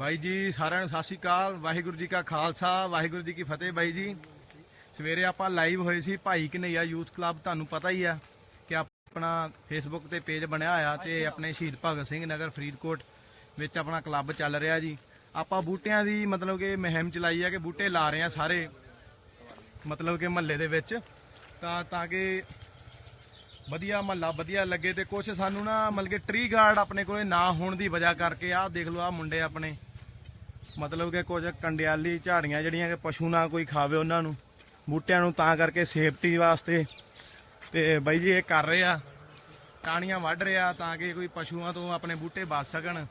ਬਾਈ ਜੀ, ਸਾਰਿਆਂ ਨੂੰ ਸਤਿ ਸ਼੍ਰੀ ਅਕਾਲ। ਵਾਹਿਗੁਰੂ ਜੀ ਕਾ ਖਾਲਸਾ, ਵਾਹਿਗੁਰੂ ਜੀ ਕੀ ਫਤਿਹ ਬਾਈ ਜੀ। ਸਵੇਰੇ ਆਪਾਂ ਲਾਈਵ ਹੋਏ ਸੀ ਭਾਈ ਕਨਈਆ ਯੂਥ ਕਲੱਬ ਤੁਹਾਨੂੰ ਪਤਾ ਹੀ ਆ ਕਿ ਆਪਣਾ ਫੇਸਬੁੱਕ ਤੇ ਪੇਜ ਬਣਿਆ ਹੋਇਆ ਤੇ ਆਪਣੇ ਸ਼ਹੀਦ ਭਗਤ ਸਿੰਘ ਨਗਰ ਫਰੀਦਕੋਟ ਵਿੱਚ ਆਪਣਾ ਕਲੱਬ ਚੱਲ ਰਿਹਾ ਜੀ। ਆਪਾਂ ਬੂਟਿਆਂ ਦੀ ਮਤਲਬ ਕਿ ਮੁਹਿੰਮ ਚਲਾਈ ਆ ਕਿ ਬੂਟੇ ਲਾ ਰਹੇ ਆ ਸਾਰੇ, ਮਤਲਬ ਕਿ ਮਹੱਲੇ ਦੇ ਵਿੱਚ। ਤਾਂ ਤਾਂ ਕਿ ਵਧੀਆ ਮਹੱਲਾ ਵਧੀਆ ਲੱਗੇ ਤੇ ਕੁਝ ਸਾਨੂੰ ਨਾ ਮਤਲਬ ਕਿ ਟ੍ਰੀ ਗਾਰਡ ਆਪਣੇ ਕੋਲੇ ਨਾ ਹੋਣ ਦੀ ਵਜ੍ਹਾ ਕਰਕੇ ਆਹ ਦੇਖ ਲਓ ਆਹ ਮੁੰਡੇ ਆਪਣੇ। ਮਤਲਬ ਕਿ ਕੁਝ ਕੰਡਿਆਲੀ ਝਾੜੀਆਂ ਜਿਹੜੀਆਂ ਕਿ ਪਸ਼ੂ ਨਾ ਕੋਈ ਖਾਵੇ ਉਹਨਾਂ ਨੂੰ, ਬੂਟਿਆਂ ਨੂੰ ਤਾਂ ਕਰਕੇ ਸੇਫਟੀ ਵਾਸਤੇ। ਤੇ ਬਾਈ ਜੀ ਇਹ ਕਰ ਰਹੇ ਆ, ਟਾਹਣੀਆਂ ਵੱਢ ਰਿਹਾ ਤਾਂ ਕਿ ਕੋਈ ਪਸ਼ੂਆਂ ਤੋਂ ਆਪਣੇ ਬੂਟੇ ਬਚ ਸਕਣ।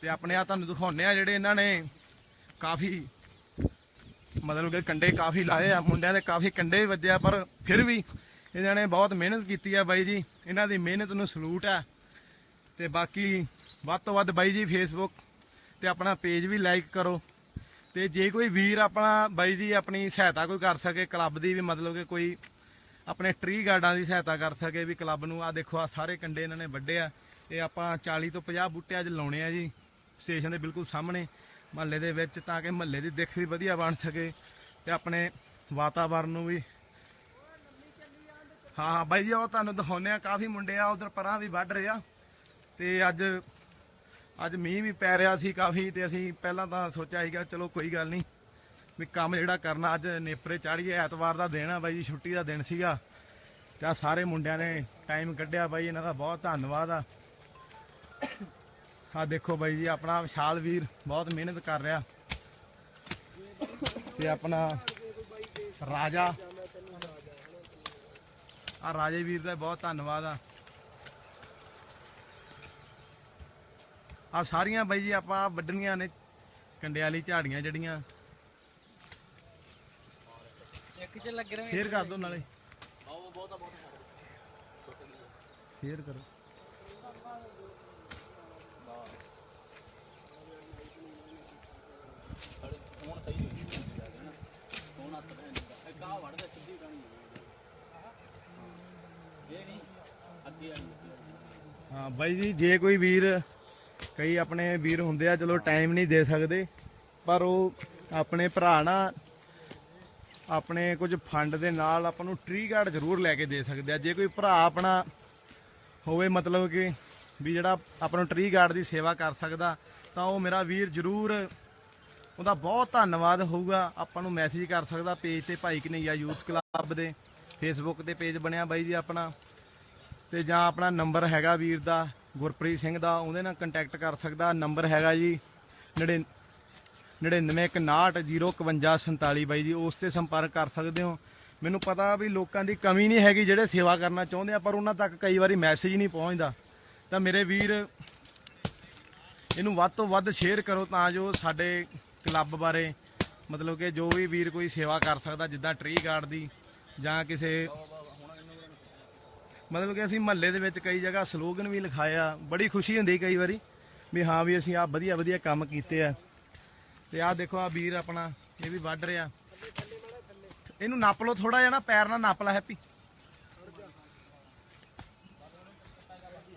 ਤੇ ਆਪਣੇ ਆ ਤੁਹਾਨੂੰ ਦਿਖਾਉਣੇ ਆ ਜਿਹੜੇ ਇਹਨਾਂ ਨੇ ਕਾਫੀ ਮਤਲਬ ਕਿ ਕੰਡੇ ਕਾਫੀ ਲਾਏ ਆ, ਮੁੰਡਿਆਂ ਦੇ ਕਾਫੀ ਕੰਡੇ ਵੱਜਿਆ ਪਰ ਫਿਰ ਵੀ ਇਹਨਾਂ ਨੇ ਬਹੁਤ ਮਿਹਨਤ ਕੀਤੀ ਆ ਬਾਈ ਜੀ। ਇਹਨਾਂ ਦੀ ਮਿਹਨਤ ਨੂੰ ਸਲੂਟ ਆ। ਤੇ ਬਾਕੀ ਵੱਧ ਤੋਂ ਵੱਧ ਬਾਈ ਜੀ ਫੇਸਬੁੱਕ ਤੇ ਆਪਣਾ ਪੇਜ ਵੀ ਲਾਈਕ ਕਰੋ। ਤੇ ਜੇ ਕੋਈ ਵੀਰ ਆਪਣਾ, ਬਾਈ ਜੀ ਆਪਣੀ ਸਹਾਇਤਾ ਕੋਈ ਕਰ ਸਕੇ ਕਲੱਬ ਦੀ ਵੀ ਮਤਲਬ ਕਿ ਕੋਈ ਆਪਣੇ ਟਰੀ ਗਾਰਡਾਂ ਦੀ ਸਹਾਇਤਾ ਕਰ ਸਕੇ ਵੀ ਕਲੱਬ ਨੂੰ। ਆ ਦੇਖੋ ਆ ਸਾਰੇ ਕੰਡੇ ਇਹਨਾਂ ਨੇ ਵੱਡੇ ਆ। ਇਹ ਆਪਾਂ 40 ਤੋਂ 50 ਬੂਟੇ ਅੱਜ ਲਾਉਣੇ ਆ ਜੀ ਸਟੇਸ਼ਨ ਦੇ ਬਿਲਕੁਲ ਸਾਹਮਣੇ, ਮਹੱਲੇ ਦੇ ਵਿੱਚ, ਤਾਂ ਕਿ ਮਹੱਲੇ ਦੀ ਦਿੱਖ ਵੀ ਵਧੀਆ ਬਣ ਸਕੇ ਤੇ ਆਪਣੇ ਵਾਤਾਵਰਨ ਨੂੰ ਵੀ। ਹਾਂ ਹਾਂ, ਬਾਈ ਜੀ, ਉਹ ਤੁਹਾਨੂੰ ਦਿਖਾਉਂਦੇ ਆ, ਕਾਫੀ ਮੁੰਡੇ ਆ, ਉਧਰ ਪਰਾਂ ਵੀ ਵੱਢ ਰਹੇ ਆ। ਤੇ ਅੱਜ ਅੱਜ ਮੀਂਹ ਵੀ ਪੈ ਰਿਹਾ ਸੀ ਕਾਫੀ ਤੇ ਅਸੀਂ ਪਹਿਲਾਂ ਤਾਂ ਸੋਚਿਆ ਸੀਗਾ, ਚਲੋ ਕੋਈ ਗੱਲ ਨਹੀਂ। ਵੀ ਕੰਮ ਜਿਹੜਾ ਕਰਨਾ ਅੱਜ ਨੇਪਰੇ ਚਾੜੀਏ, ਐਤਵਾਰ ਦਾ ਦਿਨ ਆ ਬਾਈ ਜੀ, ਛੁੱਟੀ ਦਾ ਦਿਨ ਸੀਗਾ। ਤੇ ਆਹ ਸਾਰੇ ਮੁੰਡਿਆਂ ਨੇ ਟਾਈਮ ਕੱਢਿਆ ਬਾਈ, ਇਹਨਾਂ ਦਾ ਬਹੁਤ ਧੰਨਵਾਦ ਆ। ਆ ਦੇਖੋ ਬਾਈ ਜੀ, ਆਪਣਾ ਵਿਸ਼ਾਲ ਵੀਰ ਬਹੁਤ ਮਿਹਨਤ ਕਰ ਰਿਹਾ। ਤੇ ਆਪਣਾ ਰਾਜਾ। ਆ ਰਾਜੇ ਵੀਰ ਦਾ ਬਹੁਤ ਧੰਨਵਾਦ ਆ। ਆ ਸਾਰੀਆਂ ਬਾਈ ਜੀ ਆਪਾਂ ਵੱਢਣੀਆਂ ਨੇ ਕੰਡਿਆਲੀ ਝਾੜੀਆਂ ਜਿਹੜੀਆਂ। ਇੱਕ ਚ ਲੱਗ ਰਹੇ ਸ਼ੇਅਰ ਕਰ ਦਿਓ ਨਾਲੇ। ਸ਼ੇਅਰ ਕਰੋ। ਫੋਨ ਸਹੀ ਹੋਈ ਫੋਨ ਹੱਥ ਪੈਣ ਦਾ ਇੱਕ ਆ ਵੜਦਾ ਸਿੱਧੀ ਕਹਾਣੀ ਇਹ ਨਹੀਂ ਅੱਗੇ ਆਣੀ ਹਾਂ ਬਾਈ ਜੀ ਜੇ ਕੋਈ ਵੀਰ ਕਈ ਆਪਣੇ ਵੀਰ ਹੁੰਦੇ ਆ, ਚਲੋ ਟਾਈਮ ਨਹੀਂ ਦੇ ਸਕਦੇ, ਪਰ ਉਹ ਆਪਣੇ ਭਰਾ ਨਾ ਆਪਣੇ ਕੁਝ ਫੰਡ ਦੇ ਨਾਲ ਆਪਾਂ ਨੂੰ ਟ੍ਰੀ ਗਾਰਡ ਜ਼ਰੂਰ ਲੈ ਕੇ ਦੇ ਸਕਦੇ ਆ। ਜੇ ਕੋਈ ਭਰਾ ਆਪਣਾ ਹੋਵੇ, ਮਤਲਬ ਕਿ ਵੀ ਜਿਹੜਾ ਆਪਾਂ ਨੂੰ ਟ੍ਰੀ ਗਾਰਡ ਦੀ ਸੇਵਾ ਕਰ ਸਕਦਾ, ਤਾਂ ਉਹ ਮੇਰਾ ਵੀਰ ਜ਼ਰੂਰ ਉਹਦਾ ਬਹੁਤ ਧੰਨਵਾਦ ਹੋਊਗਾ। ਆਪਾਂ ਨੂੰ ਮੈਸੇਜ ਕਰ ਸਕਦਾ ਪੇਜ ਤੇ ਭਾਈ ਕਨਈਆ ਯੂਥ ਕਲੱਬ ਦੇ ਫੇਸਬੁੱਕ ਤੇ ਪੇਜ ਬਣਿਆ ਬਾਈ ਜੀ ਆਪਣਾ, ਤੇ ਜਾਂ ਆਪਣਾ ਨੰਬਰ ਹੈਗਾ ਵੀਰ ਦਾ ਗੁਰਪ੍ਰੀਤ ਸਿੰਘ ਦਾ, ਉਹਦੇ ਨਾਲ ਕੰਟੈਕਟ ਕਰ ਸਕਦਾ। ਨੰਬਰ ਹੈਗਾ ਜੀ 9919051047 ਬਾਈ ਜੀ, ਉਸ ਤੇ ਸੰਪਰਕ ਕਰ ਸਕਦੇ ਹੋ। ਮੈਨੂੰ ਪਤਾ ਵੀ ਲੋਕਾਂ ਦੀ ਕਮੀ ਨਹੀਂ ਹੈਗੀ ਜਿਹੜੇ ਸੇਵਾ ਕਰਨਾ ਚਾਹੁੰਦੇ ਆ, ਪਰ ਉਹਨਾਂ ਤੱਕ ਕਈ ਵਾਰੀ ਮੈਸੇਜ ਨਹੀਂ ਪਹੁੰਚਦਾ। ਤਾਂ ਮੇਰੇ ਵੀਰ, ਇਹਨੂੰ ਵੱਧ ਤੋਂ ਵੱਧ ਸ਼ੇਅਰ ਕਰੋ ਤਾਂ ਜੋ ਸਾਡੇ ਕਲੱਬ ਬਾਰੇ ਮਤਲਬ ਕਿ ਜੋ ਵੀ ਵੀਰ ਕੋਈ ਸੇਵਾ ਕਰ ਸਕਦਾ, ਜਿੱਦਾਂ ਟਰੀ ਗਾਰਡ ਦੀ ਜਾਂ ਕਿਸੇ ਮਤਲਬ ਕਿ ਅਸੀਂ ਮਹੱਲੇ ਦੇ ਵਿੱਚ ਕਈ ਜਗ੍ਹਾ ਸਲੋਗਨ ਵੀ ਲਿਖਾਇਆ ਬੜੀ ਖੁਸ਼ੀ ਹੁੰਦੀ ਕਈ ਵਾਰੀ ਵੀ ਹਾਂ ਵੀ ਅਸੀਂ ਆ ਵਧੀਆ ਵਧੀਆ ਕੰਮ ਕੀਤੇ ਆ। ਤੇ ਆਹ ਦੇਖੋ ਆ ਵੀਰ ਆਪਣਾ, ਇਹ ਵੀ ਵੱਢ ਰਿਹਾ। ਇਹਨੂੰ ਨੱਪ ਲਓ ਥੋੜਾ ਜਿਹਾ ਨਾ, ਪੈਰ ਨਾਲ ਨੱਪ ਲੈ ਹੈਪੀ।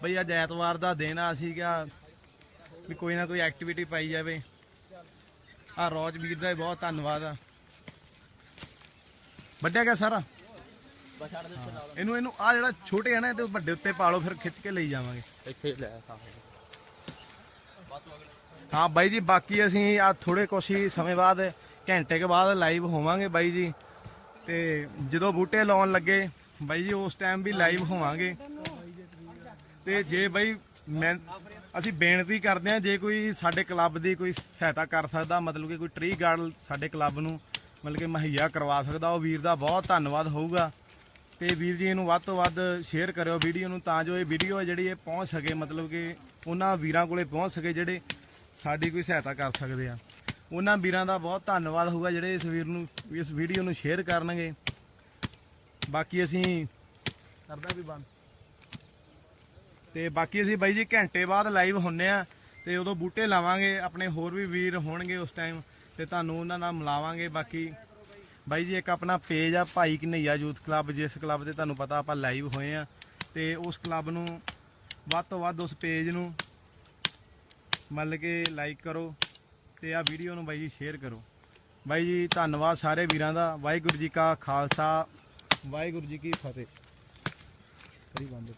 ਬਈ ਅੱਜ ਐਤਵਾਰ ਦਾ ਦਿਨ ਆ, ਅਸੀਂ ਕਿਹਾ ਵੀ ਕੋਈ ਨਾ ਕੋਈ ਐਕਟੀਵਿਟੀ ਪਾਈ ਜਾਵੇ। ਆ ਰੋਜ ਵੀਰ ਦਾ ਵੀ ਬਹੁਤ ਧੰਨਵਾਦ ਆ। ਵੱਡਿਆ ਗਿਆ ਸਾਰਾ? ਇਹਨੂੰ ਇਹਨੂੰ ਆ ਜਿਹੜਾ ਛੋਟੇ ਆ ਨਾ ਇਹਦੇ ਵੱਡੇ ਉੱਤੇ ਪਾ ਲਓ ਫਿਰ ਖਿੱਚ ਕੇ ਲਈ ਜਾਵਾਂਗੇ। ਇੱਥੇ ਲੈ ਹਾਂ। ਬਾਈ ਜੀ ਬਾਕੀ ਅਸੀਂ ਆ ਥੋੜੇ ਕੁਛ ਹੀ ਸਮੇਂ ਬਾਅਦ ਘੰਟੇ ਕੇ ਬਾਅਦ ਲਾਈਵ ਹੋਵਾਂਗੇ ਬਾਈ ਜੀ। ਤੇ ਜਦੋਂ ਬੂਟੇ ਲਾਉਣ ਲੱਗੇ ਬਾਈ ਜੀ ਉਸ ਟਾਈਮ ਵੀ ਲਾਈਵ ਹੋਵਾਂਗੇ। ਤੇ ਜੇ ਬਾਈ ਮੈਂ ਅਸੀਂ ਬੇਨਤੀ ਕਰਦੇ ਹਾਂ ਜੇ ਕੋਈ ਸਾਡੇ ਕਲੱਬ ਦੀ ਕੋਈ ਸਹਾਇਤਾ ਕਰ ਸਕਦਾ ਮਤਲਬ ਕਿ ਕੋਈ ਟਰੀ ਗਾਰਡ ਸਾਡੇ ਕਲੱਬ ਨੂੰ ਮਤਲਬ ਕਿ ਮੁਹੱਈਆ ਕਰਵਾ ਸਕਦਾ ਉਹ ਵੀਰ ਦਾ ਬਹੁਤ ਧੰਨਵਾਦ ਹੋਊਗਾ। ਤੇ ਵੀਰ ਜੀ ਇਹਨੂੰ ਵੱਧ ਤੋਂ ਵੱਧ ਸ਼ੇਅਰ ਕਰਿਓ ਵੀਡੀਓ ਨੂੰ, ਤਾਂ ਜੋ ਇਹ ਵੀਡੀਓ ਹੈ ਜਿਹੜੀ ਇਹ ਪਹੁੰਚ ਸਕੇ, ਮਤਲਬ ਕਿ ਉਹਨਾਂ ਵੀਰਾਂ ਕੋਲੇ ਪਹੁੰਚ ਸਕੇ ਜਿਹੜੇ ਸਾਡੀ ਕੋਈ ਸਹਾਇਤਾ ਕਰ ਸਕਦੇ ਆ। ਉਹਨਾਂ ਵੀਰਾਂ ਦਾ ਬਹੁਤ ਧੰਨਵਾਦ ਹੋਊਗਾ ਜਿਹੜੇ ਇਸ ਵੀਰ ਨੂੰ, ਇਸ ਵੀਡੀਓ ਨੂੰ ਸ਼ੇਅਰ ਕਰਨਗੇ। ਬਾਕੀ ਅਸੀਂ ਕਰਦਾ ਵੀ ਬੰਦ। ਤੇ ਬਾਕੀ ਅਸੀਂ ਬਾਈ ਜੀ ਘੰਟੇ ਬਾਅਦ ਲਾਈਵ ਹੁੰਨੇ ਆ, ਤੇ ਉਦੋਂ ਬੂਟੇ ਲਾਵਾਂਗੇ, ਆਪਣੇ ਹੋਰ ਵੀ ਵੀਰ ਹੋਣਗੇ ਉਸ ਟਾਈਮ ਤੇ ਤੁਹਾਨੂੰ ਉਹਨਾਂ ਨਾਲ ਮਿਲਾਵਾਂਗੇ। ਬਾਕੀ ਬਾਈ ਜੀ, ਇੱਕ ਆਪਣਾ ਪੇਜ ਆ ਭਾਈ ਕਨਈਆ ਯੂਥ ਕਲੱਬ, ਜਿਸ ਕਲੱਬ ਤੇ ਤੁਹਾਨੂੰ ਪਤਾ ਆਪਾਂ ਲਾਈਵ ਹੋਏ ਆ। ਤੇ ਉਸ ਕਲੱਬ ਨੂੰ ਵੱਧ ਤੋਂ ਵੱਧ ਉਸ ਪੇਜ ਨੂੰ ਮਤਲਬ ਕਿ ਲਾਈਕ ਕਰੋ ਤੇ ਆ ਵੀਡੀਓ ਨੂੰ ਬਾਈ ਜੀ ਸ਼ੇਅਰ ਕਰੋ। ਬਾਈ ਜੀ, ਧੰਨਵਾਦ ਸਾਰੇ ਵੀਰਾਂ ਦਾ। ਵਾਹਿਗੁਰੂ ਜੀ ਕਾ ਖਾਲਸਾ, ਵਾਹਿਗੁਰੂ ਜੀ ਕੀ ਫਤਿਹ। ਕਰੀ ਬੰਦ।